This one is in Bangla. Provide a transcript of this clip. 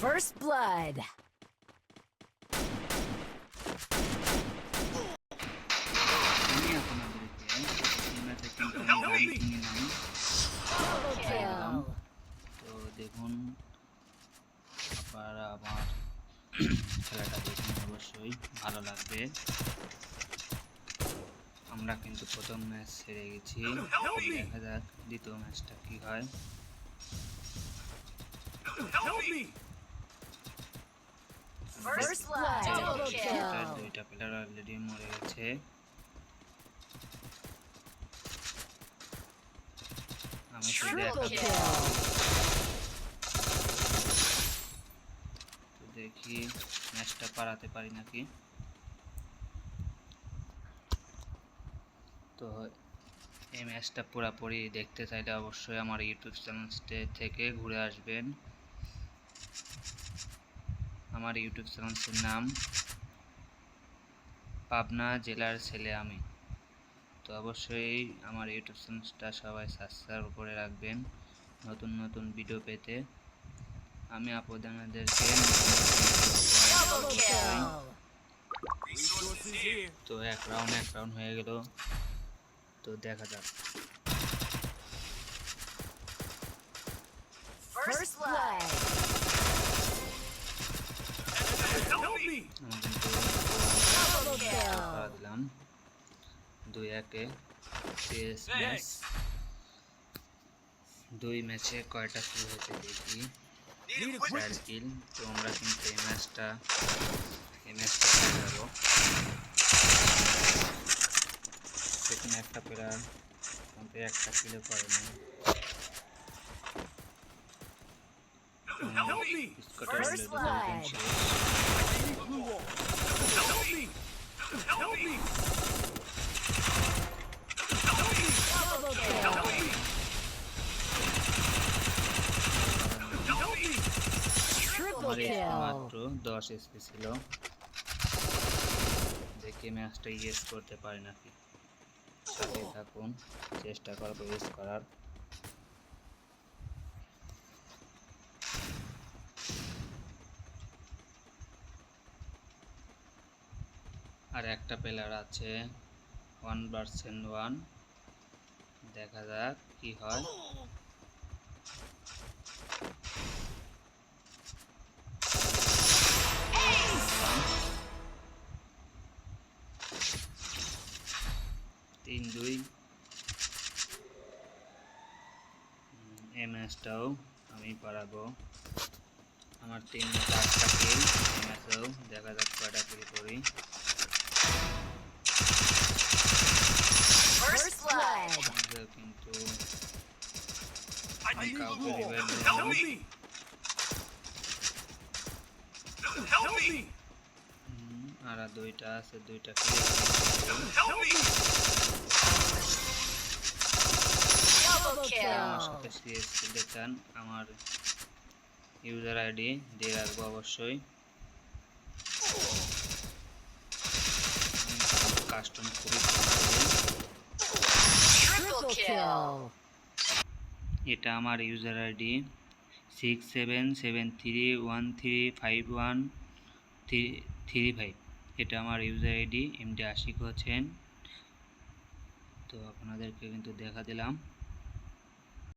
First blood. তো দেখুন আপনারা আমার খেলাটা দেখুন অবশ্যই ভালো লাগবে আমরা কিন্তু প্রথম ম্যাচ হেরে গেছি দেখা যাক দ্বিতীয় ম্যাচটা কি হয় First blood. Double তার দুইটা প্লেয়ার অলরেডি মরে গেছে। আমি একটা. তো দেখি ম্যাচটা পারাতে পারি নাকি? তো এই ম্যাচটা পুরোপুরি দেখতে চাইলে অবশ্যই আমার ইউটিউব চ্যানেলটি থেকে ঘুরে আসবেন। আমার ইউটিউব চ্যানেলটির নাম পাবনা জেলার ছেলে আমি তো অবশ্যই আমার ইউটিউব চ্যানেলটা সবাই সাবস্ক্রাইব করে রাখবেন নতুন নতুন ভিডিও পেতে আমি আপনাদেরকে তো এক রাউন্ড এক রাউন্ড হয়ে গেল তো দেখা যাক First. কিন্তু. করা দিলাম দুই একে শেষ ম্যাচ দুই ম্যাচে কয়টা কিল হয়েছে দেখি চার কিল তো আমরা কিন্তু এই ম্যাচটা এই ম্যাচটা পেয়ে যাব সেখানে একটা প্লেয়ার কিন্তু একটা কিলো করেনি স্কোয়াডের First অলরেডি দুজন blood. শেষ Double মাত্র দশ এসপি ছিল। দেখি ম্যাচটা ইয়েস করতে পারি নাকি? সাথে থাকুন চেষ্টা করব ইয়েস করার। আর একটা প্লেয়ার আছে ওয়ান পার্সেন্ট ওয়ান দেখা যাক কি হয়। তিন দুই। ম্যাচটাও আমি পারাবো আমার তিন চারটা কিল ম্যাচেও দেখা যাক কয়টা কিল করি। আর দুইটা আছে দুইটা কিল আমার সাথে সিএস খেলতে আমার ইউজার আইডি দিয়ে রাখব অবশ্যই। এটা আমার user ID six seven seven three one three five one three three five এটা আমার ইউজার আইডি এমডি আশিক হচ্ছেন তো আপনাদেরকে কিন্তু দেখা দিলাম।